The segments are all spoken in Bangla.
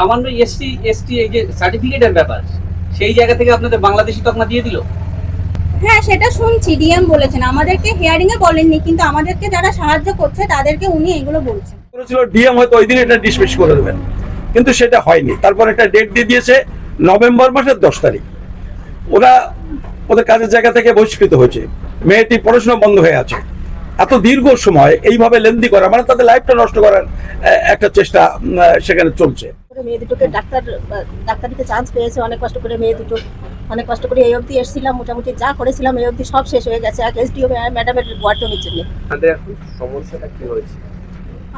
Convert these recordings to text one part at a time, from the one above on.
সামান্য এসসি এসটি এই যে সার্টিফিকেটের ব্যাপার সেই জায়গা থেকে আপনাদের বাংলাদেশি তকমা দিয়ে দিল? হ্যাঁ সেটা শুনছি ডিএম বলেছেন। আমাদেরকে হিয়ারিং এ বলেননি কিন্তু আমাদেরকে যারা সাহায্য করছে তাদেরকে উনি এগুলো বলছেন। করেছিল ডিএম হয়তো ওই দিন এটা ডিসমিস করে দেবেন। কিন্তু সেটা হয়নি। তারপর একটা ডেট দিয়ে দিয়েছে নভেম্বর মাসের দশ তারিখ। ওরা ওদের কাজের জায়গা থেকে বহিষ্কৃত হয়েছে। মেয়েটি পড়াশোনা বন্ধ হয়ে আছে। এত দীর্ঘ সময় এইভাবে লেন্দি করা মানে তাদের লাইফটা নষ্ট করার একটা চেষ্টা সেখানে চলছে। করে মেয়ে দুটোকে ডাক্তার ডাক্তারিতে চান্স পেয়েছে অনেক কষ্ট করে মেয়ে দুটো অনেক কষ্ট করে এই অবধি এসেছিলাম মোটামুটি যা করেছিলাম এই অবধি সব শেষ হয়ে গেছে এক এসডিও ম্যাডামের বর্তমানের জন্য। সমস্যাটা কি হয়েছে?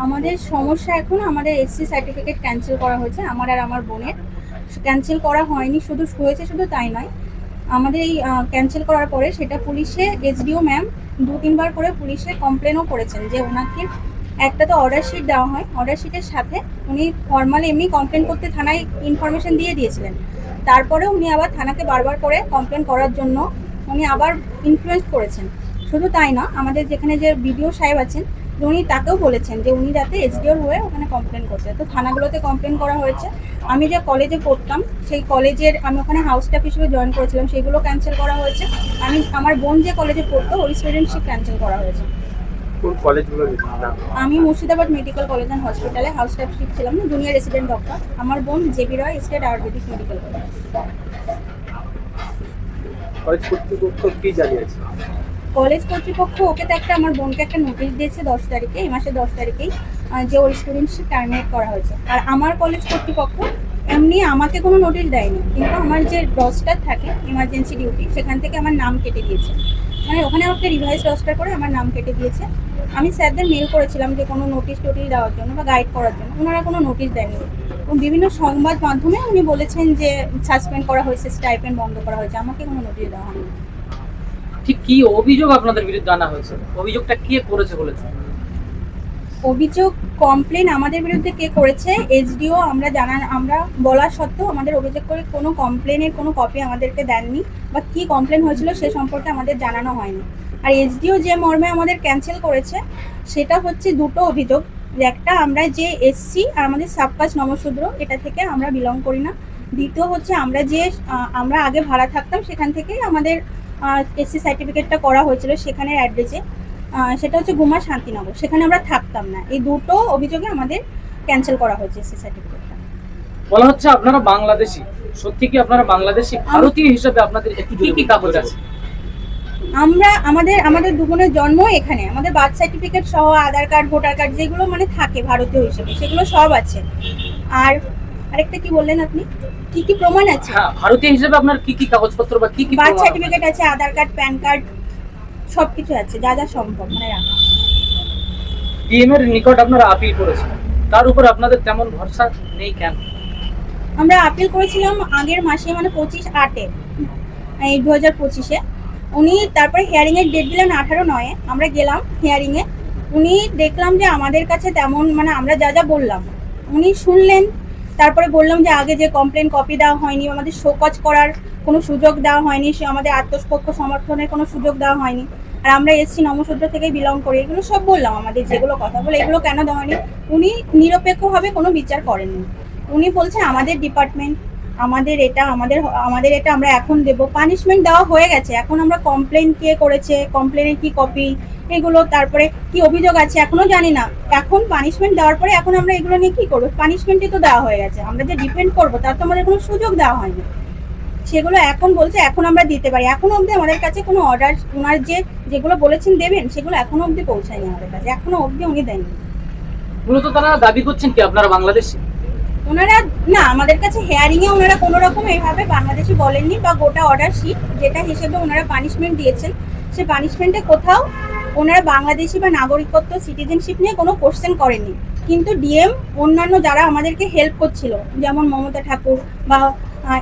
আমাদের সমস্যা এখন আমাদের এসসি সার্টিফিকেট ক্যান্সেল করা হয়েছে আমার আর আমার বোনের। ক্যান্সেল করা হয়নি শুধু হয়েছে শুধু তাই নয়। আমাদের এই ক্যান্সেল করার পরে সেটা পুলিশে এসডিও ম্যাম দু তিনবার করে পুলিশে কমপ্লেনও করেছেন যে ওনাকে একটা তো অর্ডার শিট দেওয়া হয়। অর্ডার শিটের সাথে উনি ফর্মালি এমনি কমপ্লেন করতে থানায় ইনফরমেশন দিয়ে দিয়েছিলেন। তারপরে উনি আবার থানাকে বারবার করে কমপ্লেন করার জন্য উনি আবার ইনফ্লুয়েন্স করেছেন। শুধু তাই না, আমাদের যেখানে যে বিডিও সাহেব আছেন, উনি তাকেও বলেছেন যে উনি যাতে এসডিওর হয়ে ওখানে কমপ্লেন করতে তো থানাগুলোতে কমপ্লেন করা হয়েছে। আমি যে কলেজে পড়তাম, সেই কলেজের আমি ওখানে হাউস স্টাফ হিসেবে জয়েন করেছিলাম সেগুলো ক্যান্সেল করা হয়েছে। আমি, আমার বোন যে কলেজে পড়তো, ওই স্টুডেন্টশিপ ক্যান্সেল করা হয়েছে। কোন কলেজগুলো না আমি মুর্শিদাবাদ মেডিকেল কলেজ অ্যান্ড হসপিটালে হাউস স্টাফশিপ ছিলাম জুনিয়র রেসিডেন্ট ডক্টর আমার বোন JB Roy state Ayurvedic medical college college কর্তৃপক্ষ কি জানিয়েছে? কলেজ কর্তৃপক্ষ ওকে তো একটা আমার বোনকে একটা নোটিশ দিয়েছে দশ তারিখে এই মাসের দশ তারিখেই যে ওর স্টুডেন্টশিপ টার্মিনেট করা হয়েছে। আর আমার কলেজ কর্তৃপক্ষ এমনি আমাকে কোনো নোটিশ দেয়নি কিন্তু আমার যে রস্টার থাকে ইমার্জেন্সি ডিউটি সেখান থেকে আমার নাম কেটে দিয়েছে। মানে ওখানে আমাকে রিভাইজ রস্টার করে আমার নাম কেটে দিয়েছে। আমি স্যারদের মেল করেছিলাম যে কোনো নোটিশ টোটিশ দেওয়ার জন্য বা গাইড করার জন্য। ওনারা কোনো নোটিশ দেননি। এবং বিভিন্ন সংবাদ মাধ্যমে উনি বলেছেন যে সাসপেন্ড করা হয়েছে স্টাইপেন্ড বন্ধ করা হয়েছে। আমাকে কোনো নোটিশ দেওয়া হয়নি। ঠিক কি অভিযোগ আপনাদের বিরুদ্ধে আনা হয়েছে? অভিযোগটা কে করেছে বলেছে অভিযোগ কমপ্লেন আমাদের বিরুদ্ধে কে করেছে? এসডিও আমরা জানান আমরা বলা সত্ত্বেও আমাদের অভিযোগ করে কোনো কমপ্লেনের কোনো কপি আমাদেরকে দেননি বা কি কমপ্লেন হয়েছিল সে সম্পর্কে আমাদের জানানো হয়নি। আর এসডিও যে মর্মে আমাদের ক্যান্সেল করেছে সেটা হচ্ছে দুটো অভিযোগ। একটা আমরা যে এসসি আর আমাদের সাবকাস্ট নমশূদ্র এটা থেকে আমরা বিলং করি না। দ্বিতীয় হচ্ছে আমরা যে আমরা আগে ভাড়া থাকতাম সেখান থেকেই আমাদের এসসি সার্টিফিকেটটা করা হয়েছিল সেখানের অ্যাড্রেসে সেটা হচ্ছে গুমা শান্তিনগর সেখানে আমরা থাকতাম না। এই দুটো অভিযোগে আমাদের ক্যান্সেল করা হয়েছে এসসি সার্টিফিকেটটা বলা হচ্ছে আপনারা বাংলাদেশি। সত্যি কি আপনারা বাংলাদেশি? ভারতীয় হিসেবে আপনাদের একটু কি কি কাগজ আছে। আমরা আমাদের আমাদের দুজনের জন্ম এখানে। আমাদের বার্থ সার্টিফিকেট সহ আধার কার্ড ভোটার কার্ড যেগুলো মানে থাকে ভারতীয় হিসেবে সেগুলো সব আছে। আর আরেকটা কি বললেন আপনি? কি কি প্রমাণ আছে? হ্যাঁ ভারতীয় হিসেবে আপনার কি কি কাগজপত্র বা কি কি বার্থ সার্টিফিকেট আছে? আধার কার্ড প্যান কার্ড সব কিছু আছে যা যা সম্ভব মানে রাখা। ডিএম এর নিকট আপনারা আপিল করেছেন। তার উপর আপনাদের তেমন ভরসা নেই কেন? আমরা আপিল করেছিলাম আগের মাসে মানে পঁচিশ আটে এই দু হাজার পঁচিশে। উনি তারপরে হিয়ারিং এর ডেট দিলেন আঠারো নয়ে, আমরা গেলাম হিয়ারিং এ। উনি দেখলাম যে আমাদের কাছে তেমন মানে আমরা যা যা বললাম, উনি শুনলেন, তারপরে বললাম যে আগে যে কমপ্লেন কপি দেওয়া হয়নি, আমাদের শোকজ করার কোনো সুযোগ দেওয়া হয়নি, সে আমাদের আত্মপক্ষ সমর্থনের কোনো সুযোগ দেওয়া হয়নি। আর আমরা এসছি নমসূত্র থেকে বিলং করি, এগুলো সব বললাম আমাদের যেগুলো কথা, বলে এগুলো কেন দেওয়া হয়নি? উনি নিরপেক্ষভাবে কোনো বিচার করেননি। উনি বলছেন আমাদের ডিপার্টমেন্ট আমাদের এটা, আমাদের আমাদের এটা আমরা এখন দেব। পানিশমেন্ট দেওয়া হয়ে গেছে। এখন আমরা কমপ্লেন কে করেছে কমপ্লেনের কি কপি এগুলো, তারপরে কি অভিযোগ আছে এখনও জানি না। এখন পানিশমেন্ট দেওয়ার পরে এখন আমরা এগুলো নিয়ে কি করব? পানিশমেন্টই তো দেওয়া হয়ে গেছে। আমরা যে ডিপেন্ড করব, তার তো আমাদের কোনো সুযোগ দেওয়া হয়নি। সেগুলো এখন বলছে, এখন আমরা দিতে পারি। এখন অবধি আমাদের কাছে কোনো অর্ডার ওনার যে, যেগুলো বলেছেন দেবেন, সেগুলো এখনও অবধি পৌঁছায়নি আমাদের কাছে। এখনও অবধি উনি দেননি। মূলত তারা দাবি করছেন কি আপনারা বাংলাদেশি? ওনারা, না, আমাদের কাছে হেয়ারিং এ ওনারা কোনো রকম এইভাবে বাংলাদেশি বলেননি বা গোটা অর্ডার শিট যেটা হিসেবে ওনারা পানিশমেন্ট দিয়েছেন, সে পানিশমেন্টে কোথাও ওনারা বাংলাদেশি বা নাগরিকত্ব সিটিজেনশিপ নিয়ে কোনো কোশ্চেন করেননি। কিন্তু ডিএম অন্যান্য যারা আমাদেরকে হেল্প করছিল, যেমন মমতা ঠাকুর বা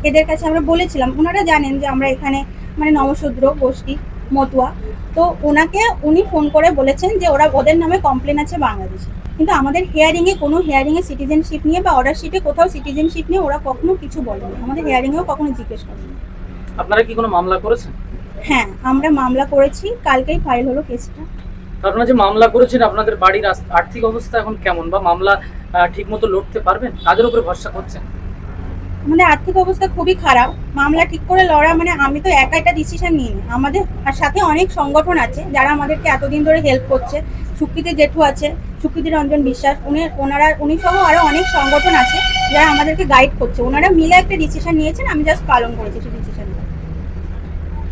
এদের কাছে আমরা বলেছিলাম, ওনারা জানেন যে আমরা এখানে মানে নমশূদ্র, গোষ্ঠী, মতুয়া। তো ওনাকে উনি ফোন করে বলেছেন যে ওরা ওদের নামে কমপ্লেন আছে বাংলাদেশে। কিন্তু আমাদের হেয়ারিংয়ে এ কোনো হেয়ারিংয়ে এ সিটিজেনশিপ নিয়ে বা অর্ডার শিটে কোথাও সিটিজেনশিপ নিয়ে ওরা কখনো কিছু বলেনি। আমাদের হেয়ারিংয়েও এও কখনো জিজ্ঞেস করেনি। আপনারা কি কোনো মামলা করেছেন? হ্যাঁ আমরা মামলা করেছি। কালকেই ফাইল হলো কেসটা আপনারা যে মামলা করেছেন আপনাদের বাড়ির আর্থিক অবস্থা এখন কেমন? বা মামলা ঠিকমতো লড়তে পারবেন? কাদের উপরে ভরসা করছেন? আমাদের আর্থিক অবস্থা খুবই খারাপ। মামলা ঠিক করে লড়া মানে আমি তো একা একটা ডিসিশন নিইনি। আমাদের আর সাথে অনেক সংগঠন আছে যারা আমাদেরকে এতদিন ধরে হেল্প করছে। সুকৃতি জেঠু আছে সুকৃতি রঞ্জন বিশ্বাস উনি ওনারা উনি সহ আরও অনেক সংগঠন আছে যারা আমাদেরকে গাইড করছে। ওনারা মিলে একটা ডিসিশন নিয়েছেন আমি জাস্ট পালন করেছি সেই ডিসিশনটা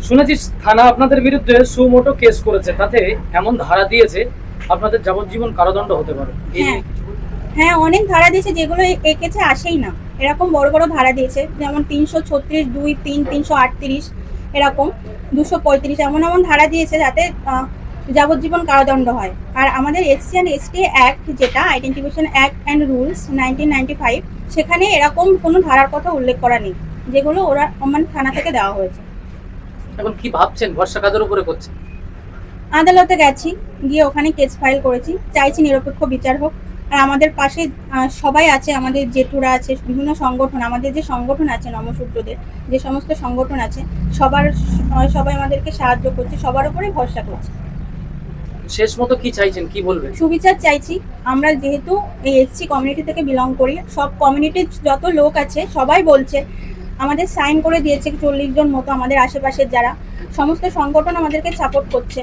শুনেছি থানা আপনাদের বিরুদ্ধে সুমোটো কেস করেছে। তাতে এমন ধারা দিয়েছে আপনাদের যাবজ্জীবন কারাদণ্ড হতে পারে। হ্যাঁ। হ্যাঁ অনেক ধারা দিয়েছে যেগুলো এঁকেছে আসেই না। এরকম বড় বড় ধারা দিয়েছে যেমন তিনশো ছত্রিশ দুই তিন তিনশো আটত্রিশ এরকম দুশো পঁয়ত্রিশ এমন এমন ধারা দিয়েছে যাতে যাবজ্জীবন কারাদণ্ড হয়। আর আমাদের এসসি অ্যান্ড এসটি অ্যাক্ট যেটা identification act and rules nineteen ninety five সেখানে এরকম কোনো ধারার কথা উল্লেখ করা নেই যেগুলো ওরা মানে থানা থেকে দেওয়া হয়েছে। এখন কি ভাবছেন? ভরসা কাদের উপরে করছেন? আদালতে গেছি গিয়ে ওখানে কেস ফাইল করেছি চাইছি নিরপেক্ষ বিচার হোক। আর আমাদের পাশে সবাই আছে আমাদের জেঠুরা আছে বিভিন্ন সংগঠন আমাদের যে সংগঠন আছে নমসূত্রদের যে সমস্ত সংগঠন আছে সবার সবাই আমাদেরকে সাহায্য করছে সবার উপরে ভরসা করছে। শেষ মতো কি চাইছেন? কি বলবেন? সুবিচার চাইছি আমরা যেহেতু এই এসসি কমিউনিটি থেকে বিলং করি সব কমিউনিটির যত লোক আছে সবাই বলছে আমাদের সাইন করে দিয়েছে চল্লিশ জন মতো আমাদের আশেপাশের যারা সমস্ত সংগঠন আমাদেরকে সাপোর্ট করছে।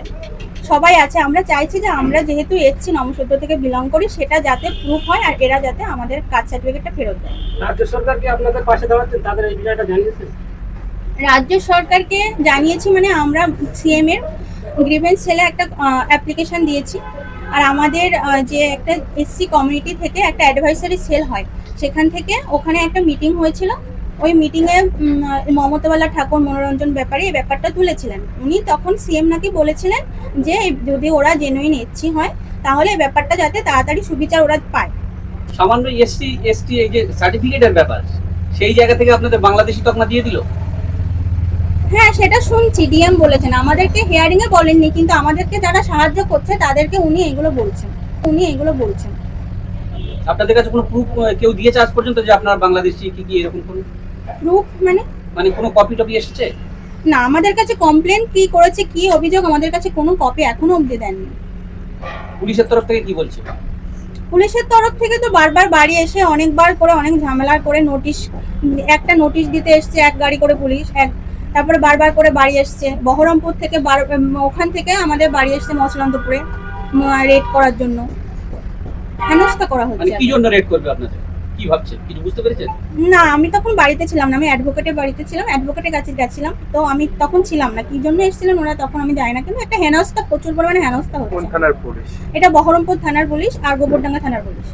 সবাই আছে। আমরা চাইছি যে আমরা যেহেতু এসছি নমসূত্র থেকে বিলং করি সেটা যাতে প্রুফ হয় আর এরা যাতে আমাদের কাস্ট সার্টিফিকেটটা ফেরত দেয়। রাজ্য সরকারকে আপনাদের পাশে দাঁড়াচ্ছেন তাদের এই বিষয়টা জানিয়েছেন রাজ্য সরকারকে জানিয়েছি মানে আমরা সিএম এর গ্রিভেন্স সেলে একটা অ্যাপ্লিকেশন দিয়েছি। আর আমাদের যে একটা এসসি কমিউনিটি থেকে একটা অ্যাডভাইসারি সেল হয় সেখান থেকে ওখানে একটা মিটিং হয়েছিল। ওই মিটিংয়ে মমতাবালা ঠাকুর মনোরঞ্জন ব্যাপারে এই ব্যাপারটা তুলেছিলেন। উনি তখন সিএম নাকি বলেছিলেন যে যদি ওরা জেনুইন এসসি হয় তাহলে এই ব্যাপারটা যাতে তাড়াতাড়ি সুবিচার ওরা পায়। সামান্য এসসি এসটি এই যে সার্টিফিকেটের ব্যাপার সেই জায়গা থেকে আপনাদের বাংলাদেশি তকমা দিয়ে দিল? হ্যাঁ সেটা শুনছি ডিএম বলেছেন। আমাদেরকে হিয়ারিং এ বলেননি কিন্তু আমাদেরকে যারা সাহায্য করছে তাদেরকে উনি এগুলো বলছেন। উনি এগুলো বলছেন। আপনাদের কাছে কোনো প্রুফ কেউ দিয়েছে আজ পর্যন্ত যে আপনার বাংলাদেশি কি কি এরকম কোনো? প্রুফ মানে? মানে কোনো কপি টপি এসেছে? না আমাদের কাছে কমপ্লেন কি করেছে কি অভিযোগ আমাদের কাছে কোনো কপি এখনও অবধি দেননি। পুলিশের তরফ থেকে কি বলছে? পুলিশের তরফ থেকে তো বারবার বাড়ি এসে অনেকবার করে অনেক ঝামেলা করে নোটিশ একটা নোটিশ দিতে এসছে এক গাড়ি করে পুলিশ এক তারপরে বারবার করে বাড়ি এসছে। বহরমপুর থেকে ওখান থেকে আমাদের বাড়ি এসছে মসলান্তপুরে রেড করার জন্য। হেনস্থা করা মানে হচ্ছে কি জন্য রেড করবে আপনাদের? কি ভাবছেন? কিছু বুঝতে পেরেছেন? না আমি তখন বাড়িতে ছিলাম না আমি অ্যাডভোকেটের বাড়িতে ছিলাম অ্যাডভোকেটের কাছে গেছিলাম। তো আমি তখন ছিলাম না কি জন্য এসেছিলেন ওরা তখন আমি জানি না কিন্তু একটা হেনস্থা প্রচুর পরিমাণে হেনস্থা কোন হচ্ছে থানার পুলিশ? এটা বহরমপুর থানার পুলিশ আর গোবরডাঙ্গা থানার পুলিশ।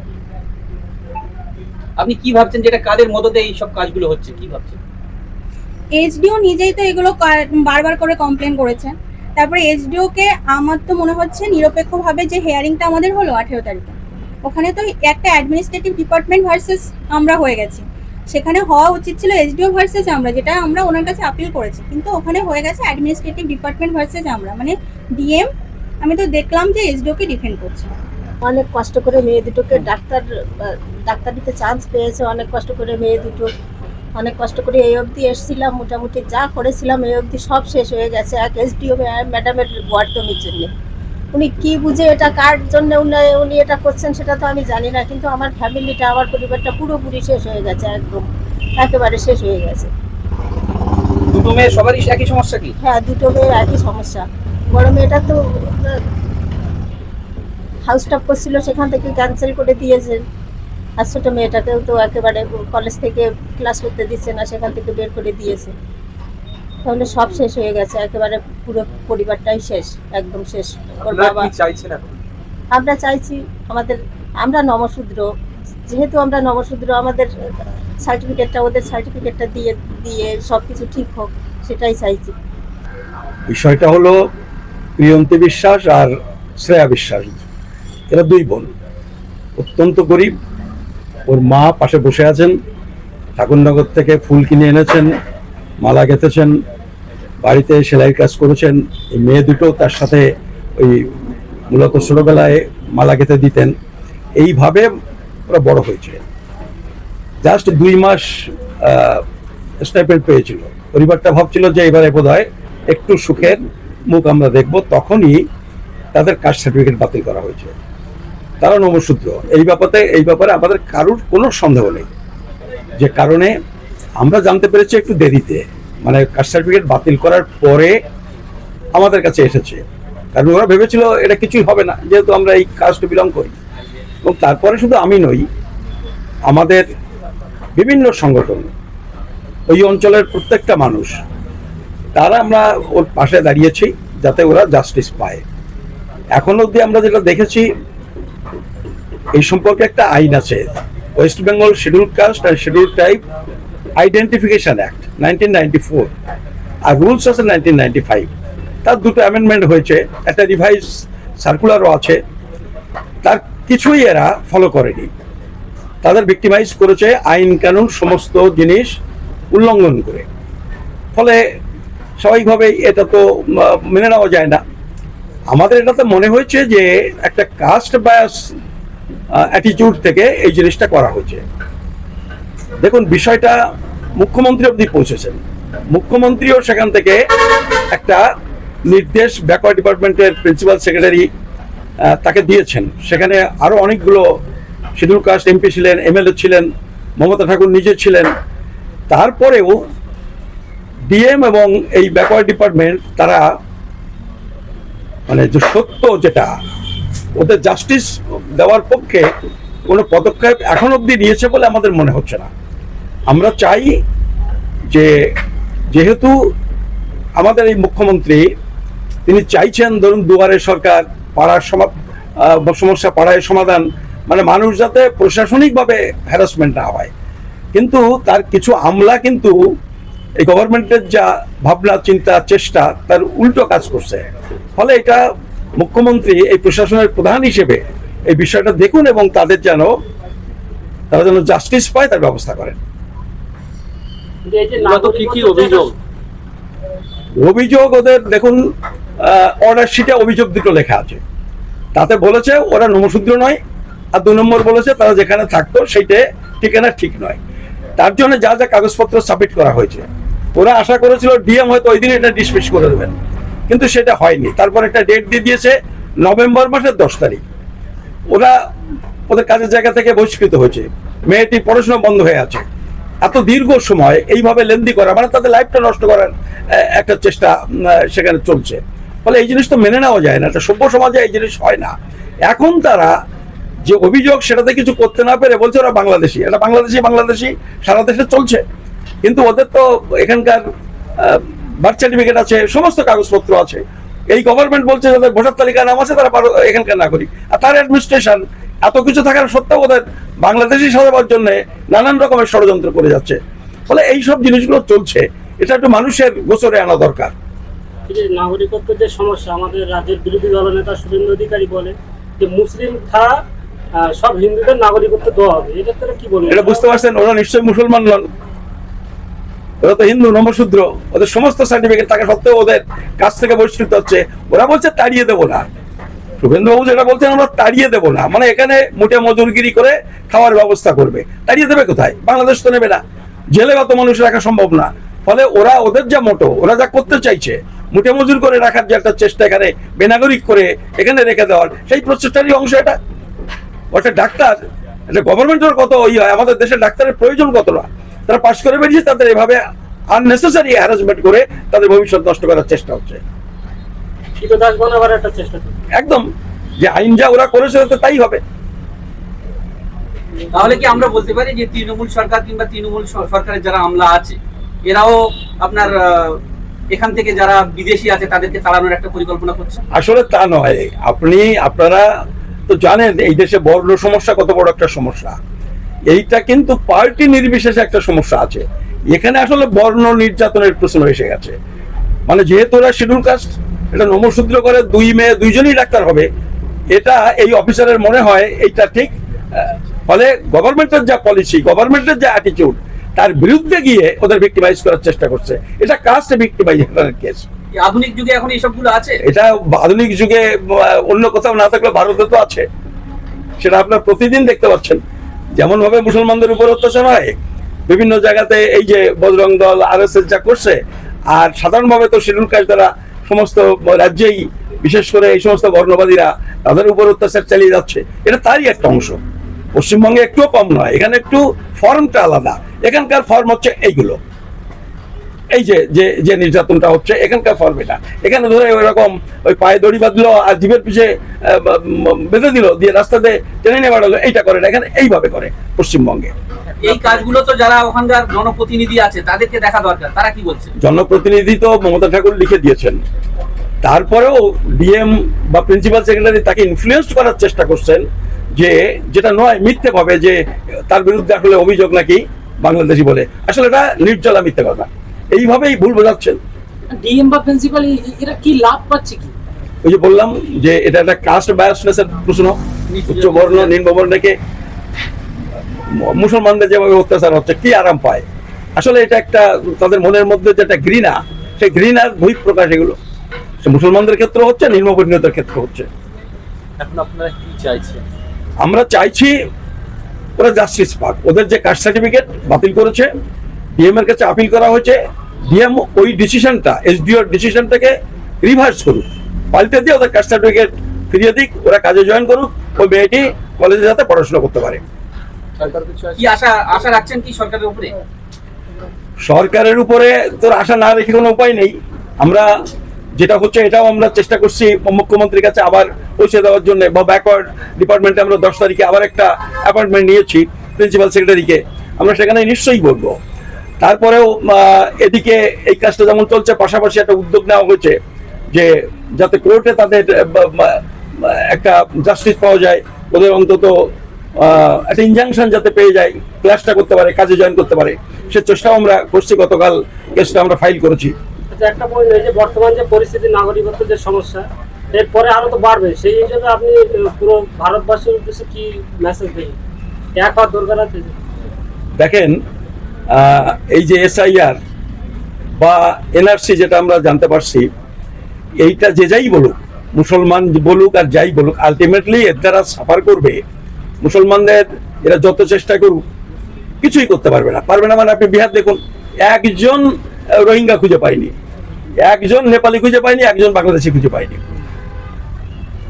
আপনি কি ভাবছেন যে এটা কাদের মদতে এই সব কাজগুলো হচ্ছে? কি ভাবছেন? এইচডিও নিজেই তো এগুলো কা- বারবার করে কমপ্লেন করেছে। তারপরে এইচডিও কে আমার তো মনে হচ্ছে নিরপেক্ষভাবে যে হেয়ারিংটা আমাদের হলো আঠেরো তারিখে। ওখানে তো একটা অ্যাডমিনিস্ট্রেটিভ ডিপার্টমেন্ট ভার্সেস আমরা হয়ে গেছি। সেখানে হওয়া উচিত ছিল এইচডিও ভার্সেস আমরা, যেটা আমরা ওনার কাছে আপিল করেছি। কিন্তু ওখানে হয়ে গেছে অ্যাডমিনিস্ট্রেটিভ ডিপার্টমেন্ট ভার্সেস আমরা। মানে ডিএম আমি তো দেখলাম যে এইচডিও কে ডিফেন্ড করছে। অনেক কষ্ট করে মেয়ে দুটোকে ডাক্তার ডাক্তার দিতে চান্স পেয়েছে, অনেক কষ্ট করে মেয়ে দুটো, অনেক কষ্ট করে এই অবধি এসেছিলাম, মোটামুটি যা করেছিলাম এই অবধি সব শেষ হয়ে গেছে। এক এসডিও ম্যাডামের বর্তমির জন্য। উনি কি বুঝে এটা কার জন্য উনি উনি এটা করছেন সেটা তো আমি জানি না কিন্তু আমার ফ্যামিলিটা আমার পরিবারটা পুরোপুরি শেষ হয়ে গেছে একদম। একেবারে শেষ হয়ে গেছে। দুটো মেয়ে সবারই একই সমস্যা কি? হ্যাঁ দুটো মেয়ের একই সমস্যা। বড় মেয়েটা তো হাউস টপ করছিল সেখান থেকে ক্যান্সেল করে দিয়েছেন আর ছোটো মেয়েটাকেও তো একেবারে কলেজ থেকে ক্লাস করতে দিচ্ছে না সেখান থেকে বের করে দিয়েছে। তাহলে সব শেষ হয়ে গেছে একেবারে পুরো পরিবারটাই শেষ একদম শেষ। ওর বাবা আমরা চাইছি আমাদের আমরা নমশূদ্র যেহেতু আমরা নমশূদ্র আমাদের সার্টিফিকেটটা ওদের সার্টিফিকেটটা দিয়ে দিয়ে সব কিছু ঠিক হোক সেটাই চাইছি। বিষয়টা হলো প্রিয়ন্তী বিশ্বাস আর শ্রেয়া বিশ্বাস। এরা দুই বোন। অত্যন্ত গরিব। ওর মা পাশে বসে আছেন। ঠাকুরনগর থেকে ফুল কিনে এনেছেন। মালা গেঁথেছেন, বাড়িতে সেলাইয়ের কাজ করেছেন, এই মেয়ে দুটো তার সাথে ওই মূলত ছোটোবেলায় মালা গেঁথে দিতেন। এইভাবে ওরা বড় হয়েছে জাস্ট দুই মাস স্টাইপেন্ড পেয়েছিল। পরিবারটা ভাবছিল যে এবারে বোধ একটু সুখের মুখ আমরা দেখব, তখনই তাদের কাস্ট সার্টিফিকেট বাতিল করা হয়েছে। তারা নমশূদ্র এই ব্যাপারে এই ব্যাপারে আমাদের কারোর কোনো সন্দেহ নেই। যে কারণে আমরা জানতে পেরেছি একটু দেরিতে। মানে কাস্ট সার্টিফিকেট বাতিল করার পরে আমাদের কাছে এসেছে। কারণ ওরা ভেবেছিল এটা কিছুই হবে না, যেহেতু আমরা এই কাস্ট বিলং করি। এবং তারপরে শুধু আমি নই, আমাদের বিভিন্ন সংগঠন, ওই অঞ্চলের প্রত্যেকটা মানুষ, তারা আমরা ওর পাশে দাঁড়িয়েছি যাতে ওরা জাস্টিস পায়। এখন অবধি আমরা যেটা দেখেছি, এই সম্পর্কে একটা আইন আছে। West Bengal schedule caste and schedule type identification act nineteen R rules আছে নাইনটিন তার দুটো অ্যামেন্ডমেন্ট হয়েছে, একটা রিভাইজ সার্কুলারও আছে। তার কিছুই এরা ফলো করেনি। তাদের ভিক্টিমাইজ করেছে আইন, কানুন, সমস্ত জিনিস উল্লঙ্ঘন করে। ফলে স্বাভাবিকভাবেই এটা তো মেনে নেওয়া যায় না। আমাদের এটাতে মনে হয়েছে যে একটা কাস্ট বায়াস অ্যাটিটিউড থেকে এই জিনিসটা করা হয়েছে। দেখুন, বিষয়টা মুখ্যমন্ত্রী অব্দি পৌঁছেছেন। মুখ্যমন্ত্রীও সেখান থেকে একটা নির্দেশ ব্যাকওয়ার্ড ডিপার্টমেন্টের প্রিন্সিপাল সেক্রেটারি তাকে দিয়েছেন। সেখানে আরও অনেকগুলো শিডিউল কাস্ট এমপি ছিলেন, এমএলএ ছিলেন, মমতা ঠাকুর নিজে ছিলেন। তারপরেও ডিএম এবং এই ব্যাকওয়ার্ড ডিপার্টমেন্ট, তারা মানে যে সত্য যেটা, ওদের জাস্টিস দেওয়ার পক্ষে কোনো পদক্ষেপ এখন অবধি নিয়েছে বলে আমাদের মনে হচ্ছে না। আমরা চাই যে যেহেতু আমাদের এই মুখ্যমন্ত্রী, তিনি চাইছেন ধরুন দুয়ারে সরকার, পাড়ার সমা- সমস্যা, পাড়ায় সমাধান মানে মানুষ যাতে প্রশাসনিকভাবে হ্যারাসমেন্ট না হয়। কিন্তু তার কিছু আমলা কিন্তু এই গভর্নমেন্টের যা ভাবনা, চিন্তা, চেষ্টা, তার উল্টো কাজ করছে। ফলে এটা মুখ্যমন্ত্রী, এই প্রশাসনের প্রধান হিসেবে এই বিষয়টা দেখুন এবং তাদের যেন, তারা যেন জাস্টিস পায়, তার ব্যবস্থা করেন কিন্তু এই যে মূলত কি কি অভিযোগ? অভিযোগ ওদের দেখুন অর্ডার শিটে অভিযোগ দুটো লেখা আছে। তাতে বলেছে ওরা নমশূদ্র নয় আর দু নম্বর বলেছে তারা যেখানে থাকতো সেইটে ঠিকানা ঠিক নয়। তার জন্য যা যা কাগজপত্র সাবমিট করা হয়েছে। ওরা আশা করেছিল ডিএম হয়তো ওই দিন এটা ডিসমিস করে দেবেন। কিন্তু সেটা হয়নি। তারপর একটা ডেট দিয়ে দিয়েছে নভেম্বর মাসের দশ তারিখ। ওরা ওদের কাজের জায়গা থেকে বহিষ্কৃত হয়েছে। মেয়েটি পড়াশোনা বন্ধ হয়ে আছে। এত দীর্ঘ সময় এইভাবে লেন্দি করা মানে তাদের লাইফটা নষ্ট করার একটা চেষ্টা সেখানে চলছে। ফলে এই জিনিস তো মেনে নেওয়া যায় না, একটা সভ্য সমাজে এই জিনিস হয় না। এখন তারা যে অভিযোগ সেটাতে কিছু করতে না পেরে বলছে ওরা বাংলাদেশি, এটা বাংলাদেশি বাংলাদেশি, সারা দেশে চলছে। কিন্তু ওদের তো এখানকার বার্থ সার্টিফিকেট আছে, সমস্ত কাগজপত্র আছে। এই গভর্নমেন্ট বলছে যাদের ভোটার তালিকা নাম আছে তারা এখানকার নাগরিক। আর তার অ্যাডমিনিস্ট্রেশন এত কিছু থাকার সত্ত্বেও ওদের বাংলাদেশি সাজাবার জন্য নানান রকমের ষড়যন্ত্র করে যাচ্ছে। ফলে এই সব জিনিসগুলো চলছে এটা একটু মানুষের গোচরে আনা দরকার। যে নাগরিকত্বের যে সমস্যা আমাদের রাজ্যের বিরোধী দলনেতা সুরেন্দ্র অধিকারী বলে যে মুসলিম ছাড়া সব হিন্দুদের নাগরিকত্ব দেওয়া হবে। এটা তারা কি বলবেন? এটা বুঝতে পারছেন ওরা নিশ্চয়ই মুসলমান নন। ওরা তো হিন্দু নমশূদ্র। ওদের সমস্ত সার্টিফিকেট থাকা সত্ত্বেও ওদের কাছ থেকে বহিষ্কৃত হচ্ছে। ওরা বলছে তাড়িয়ে দেবো না। শুভেন্দুবাবু যেটা বলছেন আমরা তাড়িয়ে দেবো না। মানে এখানে মোটে মজুরগিরি করে খাওয়ার ব্যবস্থা করবে। তাড়িয়ে দেবে কোথায়? বাংলাদেশ তো নেবে না। জেলে অত মানুষ রাখা সম্ভব না। ফলে ওরা ওদের যা মোটো, ওরা যা করতে চাইছে মুঠে মজুর করে রাখার যে একটা চেষ্টা এখানে বেনাগরিক করে এখানে রেখে দেওয়ার, সেই প্রচেষ্টারই অংশ এটা। ওটা ডাক্তার, এটা গভর্নমেন্টের কত ওই হয়, আমাদের দেশের ডাক্তারের প্রয়োজন কতটা তারা পাশ করে বেরিয়েছে তাদের এভাবে আননেসেসারি হ্যারাসমেন্ট করে তাদের ভবিষ্যৎ নষ্ট করার চেষ্টা হচ্ছে। শীতদাস বানাবার একটা চেষ্টা একদম। যে আইন যা ওরা করেছে তো তাই হবে। তাহলে কি আমরা বলতে পারি যে তৃণমূল সরকার কিংবা তৃণমূল সরকারের যারা আমলা আছে এরাও আপনার এখান থেকে যারা বিদেশি আছে তাদেরকে তাড়ানোর একটা পরিকল্পনা করছে? আসলে তা নয়। আপনি আপনারা তো জানেন এই দেশে বর্ণ সমস্যা কত বড় একটা সমস্যা। এইটা কিন্তু পার্টি নির্বিশেষে একটা সমস্যা আছে। এখানে আসলে বর্ণ নির্যাতনের প্রশ্ন এসে গেছে। মানে যেহেতু ওরা শিডিউল কাস্ট এটা নমশূদ্র করে দুই মেয়ে দুইজনই ডাক্তার হবে। এটা এই অফিসারের মনে হয় এইটা ঠিক ফলে গভর্নমেন্টের যা পলিসি গভর্নমেন্টের যা অ্যাটিটিউড তার বিরুদ্ধে গিয়ে ওদের ভিক্টিমাইজ করার চেষ্টা করছে। এটা কাস্ট ভিক্টিমাইজেশনের কেস আধুনিক যুগে এখন এইসবগুলো আছে? এটা আধুনিক যুগে অন্য কোথাও না থাকলে ভারতে তো আছে। সেটা আপনার প্রতিদিন দেখতে পাচ্ছেন। যেমন ভাবে মুসলমানদের উপর অত্যাচার হয় বিভিন্ন জায়গাতে এই যে বজরং দল আর যা করছে আর সাধারণভাবে তো শিডিউল কাস্ট দ্বারা সমস্ত রাজ্যেই, বিশেষ করে এই সমস্ত বর্ণবাদীরা তাদের উপর অত্যাচার চালিয়ে যাচ্ছে। এটা তারই একটা অংশ। পশ্চিমবঙ্গে একটুও কম নয়, এখানে একটু ফর্মটা আলাদা। এখানকার ফর্ম হচ্ছে এইগুলো। এই যে যে যে নির্যাতনটা হচ্ছে এখানকার ফর্ম এখানে ধরে ওইরকম ওই পায়ে দড়ি বাঁধলো আর জীবের পিছে আহ, ব- ম- বেঁধে দিল দিয়ে রাস্তাতে টেনে নিয়ে বাড়ালো এইটা করে না এখানে এইভাবে করে পশ্চিমবঙ্গে। এই কাজগুলো তো যারা ওখানকার জনপ্রতিনিধি আছে তাদেরকে দেখা দরকার তারা কি বলছে? জনপ্রতিনিধি তো মমতা ঠাকুর লিখে দিয়েছেন। তারপরেও ডিএম বা প্রিন্সিপাল সেক্রেটারি তাকে ইনফ্লুয়েন্স করার চেষ্টা করছেন যে যেটা নয় মিথ্যে ভাবে যে তার বিরুদ্ধে আসলে অভিযোগ নাকি বাংলাদেশি বলে। আসলে এটা নির্জলা মিথ্যে কথা। এইভাবেই ভুল বোঝাচ্ছেন। ডিএম বা প্রিন্সিপাল এরা কি লাভ পাচ্ছে কি? ওই যে বললাম যে এটা একটা কাস্ট বায়োসনেসের প্রশ্ন উচ্চ বর্ণ নিম্ন বর্ণকে মুসলমানদের যেভাবে অত্যাচার হচ্ছে কি আরাম পায়? আসলে এটা একটা তাদের মনের মধ্যে যেটা ঘৃণা সেই ঘৃণার বহিঃপ্রকাশ এগুলো। সে মুসলমানদের ক্ষেত্রে হচ্ছে নিম্নবর্ণীয়দের ক্ষেত্রে হচ্ছে। এখন আপনারা কি চাইছেন? আমরা চাইছি ওরা জাস্টিস পাক। ওদের যে কাস্ট সার্টিফিকেট বাতিল করেছে ডিএম এর কাছে আপিল করা হয়েছে ডিএম ওই ডিসিশনটা এসডিওর ডিসিশনটাকে রিভার্স করুক। পাল্টে দিয়ে ওদের কাস্ট সার্টিফিকেট ফিরিয়ে দিক ওরা কাজে জয়েন করুক ওই মেয়েটি কলেজে যাতে পড়াশোনা করতে পারে। কি আশা আশা রাখছেন কি সরকারের উপরে? সরকারের উপরে তোর আশা না রেখে কোনো উপায় নেই। আমরা যেটা হচ্ছে এটাও আমরা চেষ্টা করছি মুখ্যমন্ত্রীর কাছে আবার পৌঁছে দেওয়ার জন্য বা ব্যাকওয়ার্ড ডিপার্টমেন্টে আমরা দশ তারিখে আবার একটা অ্যাপয়েন্টমেন্ট নিয়েছি প্রিন্সিপাল সেক্রেটারিকে আমরা সেখানে নিশ্চয়ই বলব। তারপরেও এদিকে এই কাজটা যেমন চলছে পাশাপাশি একটা উদ্যোগ নেওয়া হয়েছে যে যাতে কোর্টে তাদের একটা জাস্টিস পাওয়া যায় ওদের অন্তত একটা ইনজাংশন যাতে পেয়ে যায় ক্লাসটা করতে পারে কাজে জয়েন করতে পারে। সে চেষ্টাও আমরা করছি গতকাল কেসটা আমরা ফাইল করেছি। আচ্ছা একটা যে বর্তমান যে পরিস্থিতি নাগরিকত্বের যে সমস্যা এরপরে আরও তো বাড়বে। সেই হিসেবে আপনি পুরো ভারতবাসীর উদ্দেশ্যে কি মেসেজ দেন এক হওয়ার দরকার আছে? দেখেন এই যে এসআইআর বা এনআরসি যেটা আমরা জানতে পারছি, এইটা যে যাই বলুক, মুসলমান বলুক আর যাই বলুক আলটিমেটলি এর দ্বারা সাফার করবে। মুসলমানদের এরা যত চেষ্টা করুক, কিছুই করতে পারবে না। পারবে না মানে আপনি বিহার দেখুন, একজন রোহিঙ্গা খুঁজে পায়নি। একজন নেপালি খুঁজে পায়নি, একজন বাংলাদেশি খুঁজে পায়নি।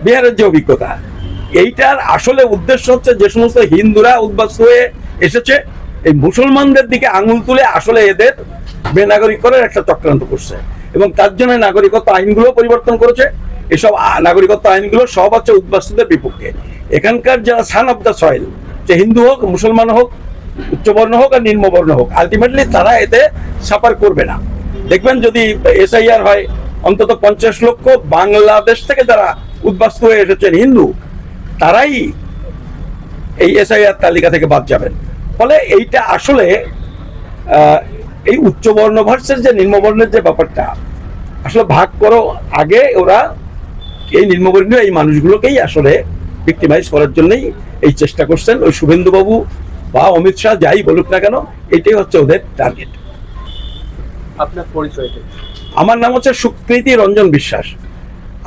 বিহারের যে অভিজ্ঞতা, এইটার আসলে উদ্দেশ্য হচ্ছে যে সমস্ত হিন্দুরা উদ্বাস্ত হয়ে এসেছে এই মুসলমানদের দিকে আঙুল তুলে আসলে এদের বেনাগরিক করার একটা চক্রান্ত করছে। এবং তার জন্য নাগরিকত্ব আইনগুলো পরিবর্তন করেছে। এসব নাগরিকত্ব আইনগুলো সব হচ্ছে উদ্বাস্তুদের বিপক্ষে। এখানকার যারা সান অফ দ্য সয়েল যে হিন্দু হোক, মুসলমান হোক, উচ্চবর্ণ হোক আর নিম্নবর্ণ হোক আলটিমেটলি তারা এতে সাফার করবে না। দেখবেন যদি এসআইআর হয়, অন্তত পঞ্চাশ লক্ষ বাংলাদেশ থেকে যারা উদ্বাস্তু হয়ে এসেছেন হিন্দু, তারাই এই এসআইআর তালিকা থেকে বাদ যাবেন। ফলে এইটা আসলে এই উচ্চবর্ণ ভার্সেস যে নিম্নবর্ণের যে ব্যাপারটা আসলে ভাগ করো আগে ওরা এই নিম্নবর্ণীয় এই মানুষগুলোকেই আসলে ভিক্টিমাইজ করার জন্যই এই চেষ্টা করছেন। ওই শুভেন্দুবাবু বা অমিত শাহ যাই বলুক না কেন এটাই হচ্ছে ওদের টার্গেট আপনার পরিচয়টা আমার নাম হচ্ছে সুকৃতি রঞ্জন বিশ্বাস।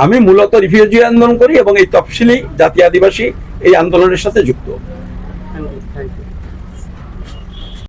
আমি মূলত রিফিউজি আন্দোলন করি এবং এই তফসিলি জাতি আদিবাসী এই আন্দোলনের সাথে যুক্ত।